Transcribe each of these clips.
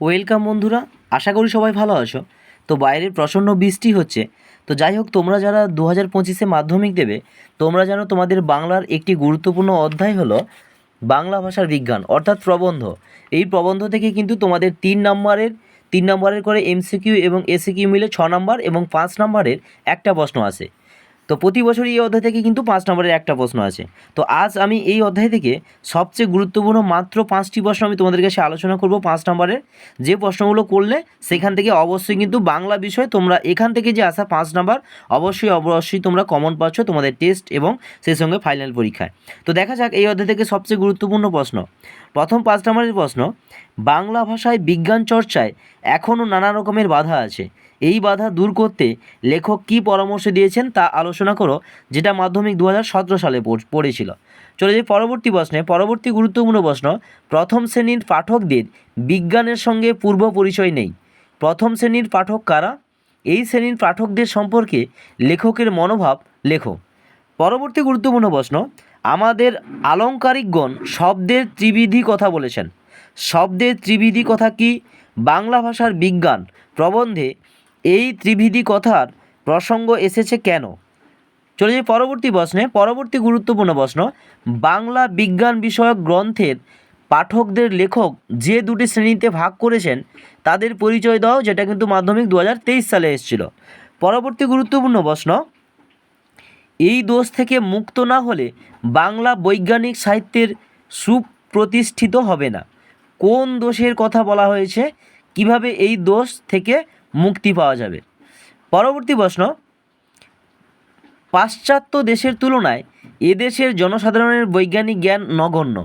Welcome বন্ধুরা, আশা করি সবাই ভালো আছো। তো বাইরের প্রচণ্ড বৃষ্টি হচ্ছে। তো যাই হোক, তোমরা যারা দু হাজার পঁচিশে মাধ্যমিক দেবে, তোমরা জানো তোমাদের বাংলার একটি গুরুত্বপূর্ণ অধ্যায় হলো বাংলা ভাষার বিজ্ঞান, অর্থাৎ প্রবন্ধ। এই প্রবন্ধ থেকে কিন্তু তোমাদের তিন নম্বরের তিন নম্বরের করে এমসিকিউ এবং এসিকিউ মিলে ছ নম্বর এবং পাঁচ নম্বরের একটা প্রশ্ন আসে তো প্রতি বছরই এই অধ্যায় থেকে কিন্তু পাঁচ নম্বরের একটা প্রশ্ন আছে। তো আজ আমি এই অধ্যায় থেকে সবচেয়ে গুরুত্বপূর্ণ মাত্র পাঁচটি প্রশ্ন আমি তোমাদের কাছে আলোচনা করব পাঁচ নম্বরের। যে প্রশ্নগুলো করলে সেখান থেকে অবশ্যই কিন্তু বাংলা বিষয় তোমরা এখান থেকে যে আসা পাঁচ নাম্বার, অবশ্যই অবশ্যই তোমরা কমন পাচ্ছ তোমাদের টেস্ট এবং সেই সঙ্গে ফাইনাল পরীক্ষায়। তো দেখা যাক এই অধ্যায় থেকে সবচেয়ে গুরুত্বপূর্ণ প্রশ্ন। প্রথম পাঁচ নম্বরের প্রশ্ন, বাংলা ভাষায় বিজ্ঞান চর্চায় এখনও নানা রকমের বাধা আছে। এই বাধা দূর করতে লেখক কী পরামর্শ দিয়েছেন তা আলোচনা করো, যেটা মাধ্যমিক দু হাজার সতেরো সালে পড়েছিল। চলে যাই পরবর্তী প্রশ্নে। পরবর্তী গুরুত্বপূর্ণ প্রশ্ন, প্রথম শ্রেণির পাঠকদের বিজ্ঞানের সঙ্গে পূর্ব পরিচয় নেই। প্রথম শ্রেণির পাঠক কারা? এই শ্রেণির পাঠকদের সম্পর্কে লেখকের মনোভাব লেখো। পরবর্তী গুরুত্বপূর্ণ প্রশ্ন, আমাদের আলংকারিকগণ শব্দের ত্রিবিধি কথা বলেছেন। শব্দের ত্রিবিধি কথা কি? বাংলা ভাষার বিজ্ঞান প্রবন্ধে এই ত্রিবিধি কথার প্রসঙ্গ এসেছে কেন? চলে যাই পরবর্তী প্রশ্নে, পরবর্তী গুরুত্বপূর্ণ প্রশ্ন। বাংলা বিজ্ঞান বিষয়ক গ্রন্থের পাঠকদের লেখক যে দুটি শ্রেণীতে ভাগ করেছেন, তাদের পরিচয় দাও, যেটা কিন্তু মাধ্যমিক দু হাজার তেইশ সালে এসেছিল। পরবর্তী গুরুত্বপূর্ণ প্রশ্ন, এই দোষ থেকে মুক্ত না হলে বাংলা বৈজ্ঞানিক সাহিত্যের সুপ্রতিষ্ঠিত হবে না। কোন দোষের কথা বলা হয়েছে? কীভাবে এই দোষ থেকে মুক্তি পাওয়া যাবে? পরবর্তী প্রশ্ন পাশ্চাত্য দেশের তুলনায় এদেশের জনসাধারণের বৈজ্ঞানিক জ্ঞান নগণ্য।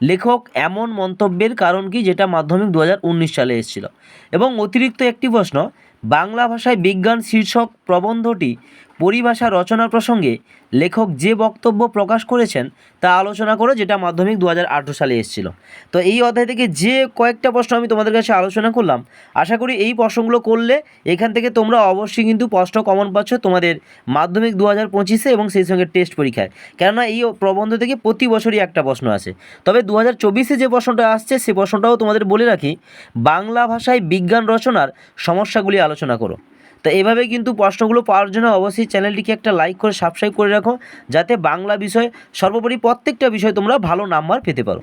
লেখক এমন মন্তব্যের কারণ কি যেটা মাধ্যমিক দু হাজার উনিশ সালে এসেছিল? এবং অতিরিক্ত একটি প্রশ্ন বাংলা ভাষায় বিজ্ঞান শীর্ষক প্রবন্ধটি পরিভাষা রচনা প্রসঙ্গে লেখক যে বক্তব্য প্রকাশ করেছেন তা আলোচনা করে যেটা মাধ্যমিক দু হাজার আঠেরো সালে এসেছিল। তো এই অধ্যায় থেকে যে কয়েকটা প্রশ্ন আমি তোমাদের কাছে আলোচনা করলাম, আশা করি এই প্রশ্নগুলো করলে এখান থেকে তোমরা অবশ্যই কিন্তু প্রশ্ন কমন পাচ্ছ তোমাদের মাধ্যমিক দু হাজার পঁচিশে এবং সেই সঙ্গে টেস্ট পরীক্ষায়। কেননা এই প্রবন্ধ থেকে প্রতি বছরই একটা প্রশ্ন আসে। তবে দু হাজার চব্বিশে যে প্রশ্নটা আসছে সে প্রশ্নটাও তোমাদের বলে রাখি, বাংলা ভাষায় বিজ্ঞান রচনার সমস্যাগুলি আলোচনা করো। তো এভাবে কিন্তু প্রশ্নগুলো পাওয়ার জন্য অবশ্যই চ্যানেলটিকে একটা লাইক করে সাবস্ক্রাইব করে রাখো, যাতে বাংলা বিষয় সর্বোপরি প্রত্যেকটা বিষয় তোমরা ভালো নাম্বার পেতে পারো।